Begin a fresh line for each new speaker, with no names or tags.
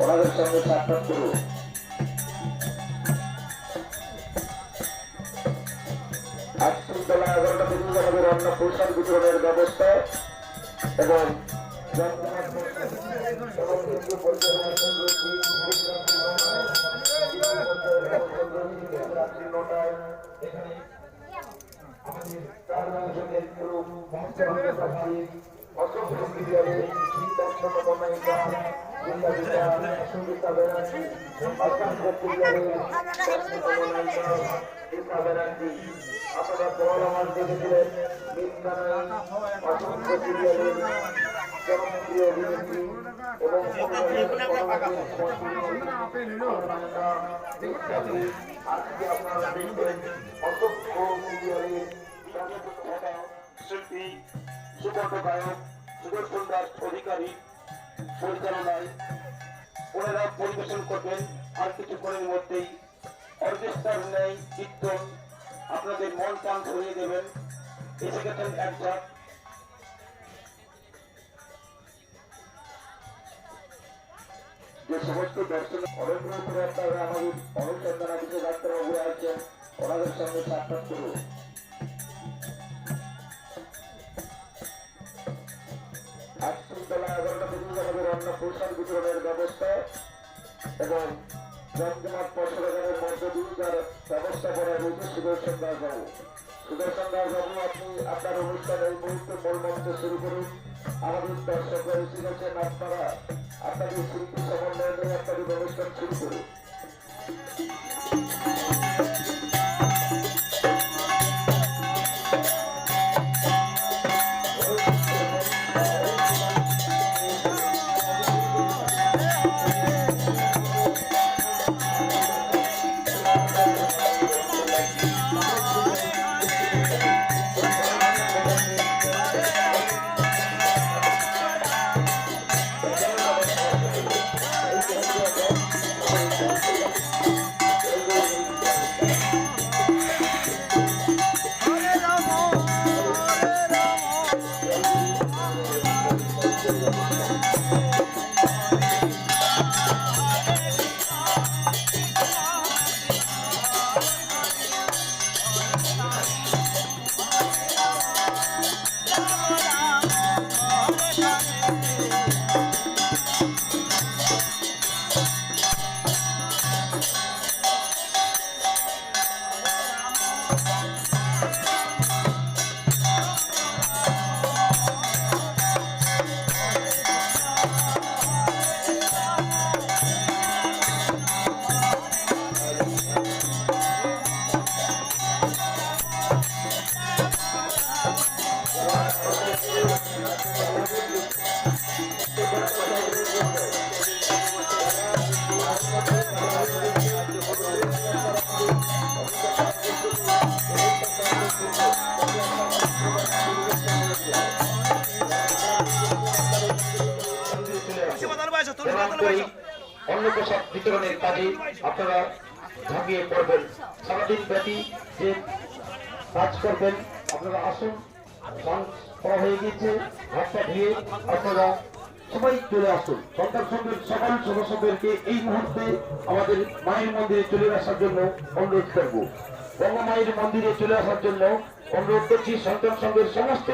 ওনাদের সঙ্গে সাক্ষাৎ করুন আজকের বেলা এগারোটা বিতরণের ব্যবস্থা এবং আপনারা বড় আমার দেখেছিলেন অসংখ্য সিরিয়ালের জনপ্রিয় অভিনেত্রী এবং আজকে আপনারা দেখবেন অসংখ্য সিরিয়ালের শিল্পী সুবর্ণ গায়ক সুদর্শন দাস অধিকারী পরিচালনায় ওনারা পরিবেশন করবেন। আর কিছুক্ষণের মধ্যেই অর্কেস্ট্রার ন্যায় কীর্তন। আপনাদের মন প্রাণ ধরিয়ে দেবেন। এসে গেছেন একজন। যে সমস্ত অরণ্য উপরে আপনারা আমাদের অনুসন্ধান অফিসে ডাক্তারবাবু আছেন, ওনাদের সঙ্গে সাক্ষাৎ করুন। থেকে আমাদের অন্য পোশাক বিতরণের ব্যবস্থা এবং জমজমাট পর্যটনের মধ্য দিয়ে যার ব্যবস্থাপনা রয়েছে সুদর্শন দাসবাবু সুদর্শন দাসবাবু আপনি আপনার অনুষ্ঠান এই মুহূর্তে মূল শুরু করুন। আমাদের দর্শকরা এসে গেছেন, আপনারা আপনাদের শিল্পী সমন্বয় নিয়ে আপনাদের অনুষ্ঠান শুরু করুন। করি বিতরণের কাজে আপনারা কাজ করবেন আসুন করা হয়ে গিয়েছে হাতটা ধুয়ে আপনারা সবাই চলে আসুন। সন্তান সঙ্গের সকল সদস্যদেরকে এই মুহূর্তে আমাদের মায়ের মন্দিরে চলে আসার জন্য অনুরোধ করব। বঙ্গমায়ের মন্দিরে চলে আসার জন্য অনুরোধ করছি সন্তান সঙ্গের সমস্ত